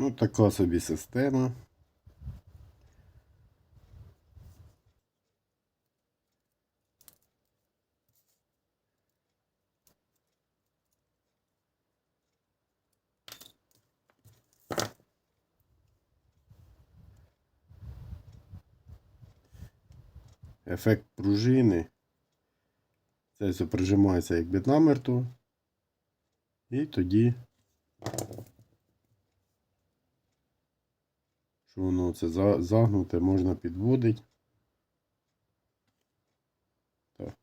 Ну, така собі система. Ефект пружини. Це все прижимається якби намертво. І тоді що воно це загнуте, можна підводити. Так.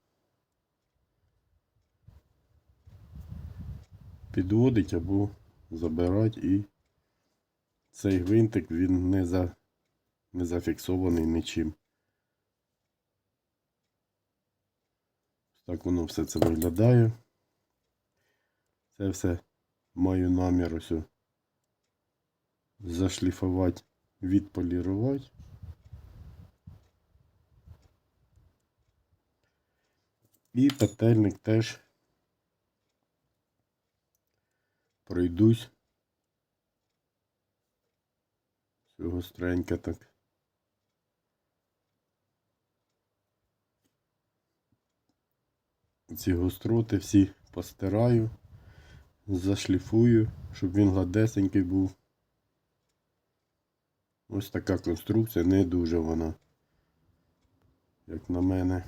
Підводить або забирати і цей гвинтик він не, за, не зафіксований нічим. Так воно все це виглядає. Це все маю намір ось зашліфувати, відполірувати. І петельник теж пройдусь. Всього стренько так. Ці гостроти всі постираю, зашліфую, щоб він гладесенький був. Ось така конструкція, не дуже вона, як на мене.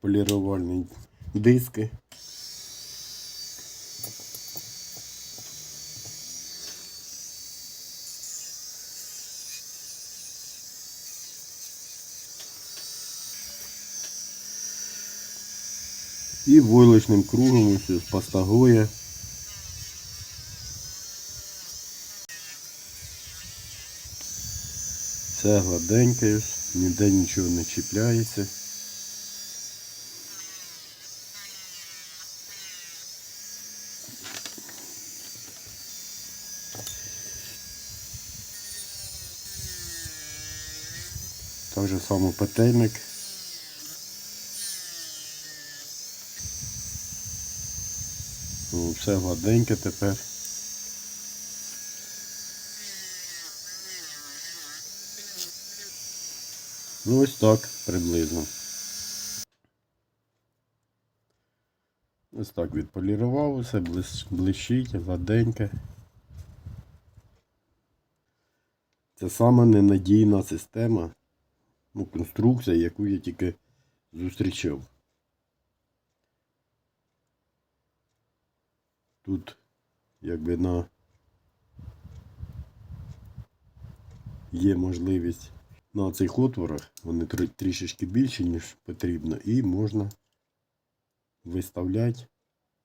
Полірувальні диски. І войлочним кругом ось пастагує. Все гладеньке, ніде нічого не чіпляється. Так же само петельник. Все гладеньке тепер. Ну ось так приблизно. Ось так відполірував усе, блищить, гладеньке. Це саме ненадійна система, ну, конструкція, яку я тільки зустрічав. Тут якби на є можливість на цих отворах, вони трішечки більші, ніж потрібно, і можна виставляти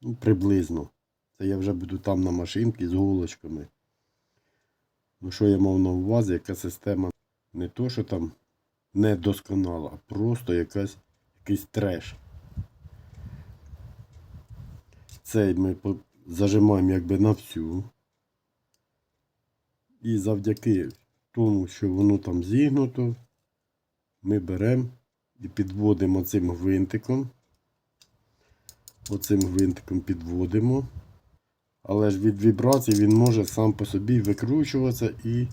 ну, приблизно. Це я вже буду там на машинці з голочками. Ну, що я мав на увазі, яка система не то, що там не досконала, а просто якась, якийсь треш. Цей ми зажимаємо якби на всю. І завдяки тому, що воно там зігнуто, ми беремо і підводимо цим гвинтиком. Оцим гвинтиком підводимо. Але ж від вібрацій він може сам по собі викручуватися і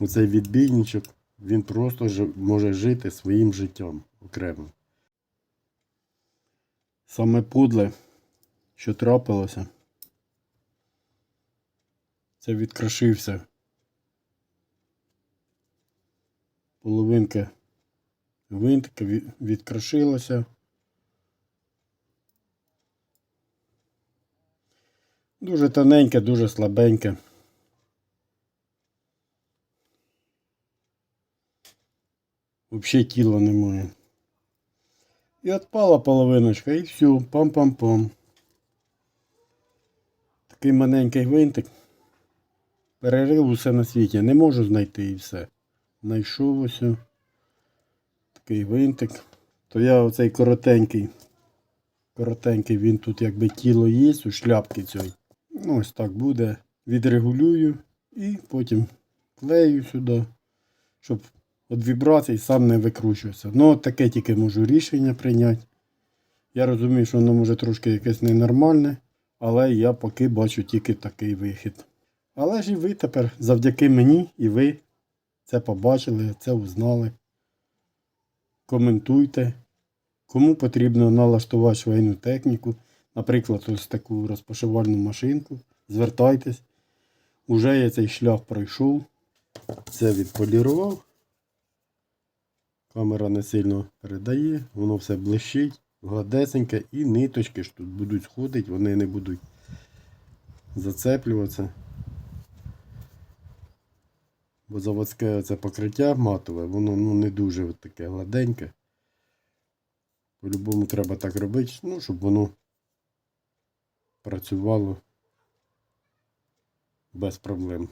оцей відбійничок він просто може жити своїм життям окремо. Саме пудле, що трапилося, це відкрошився. Половинка гвинтика від- відкрошилася. Дуже тоненьке, дуже слабеньке. Взагалі тіла немає. І відпала половиночка, і все, пам-пам-пам. Такий маленький гвинтик. Перерив усе на світі. Не можу знайти і все. Знайшов ось. Такий гвинтик. То я оцей коротенький. Коротенький він тут якби тіло є у шляпки цієї. Ну, ось так буде. Відрегулюю і потім клею сюди, щоб від вібрацій сам не викручувався. Ну, от таке тільки можу рішення прийняти. Я розумію, що воно може трошки якесь ненормальне, але я поки бачу тільки такий вихід. Але ж і ви тепер, завдяки мені, і ви це побачили, це узнали. Коментуйте. Кому потрібно налаштувати швейну техніку, наприклад, ось таку розпашивальну машинку, звертайтесь. Уже я цей шлях пройшов. Це відполірував. Камера не сильно передає, воно все блищить, гладесеньке, і ниточки ж тут будуть сходити, вони не будуть зацеплюватися. Бо заводське це покриття матове, воно ну, не дуже таке гладеньке. По-любому треба так робити, ну, щоб воно працювало без проблем.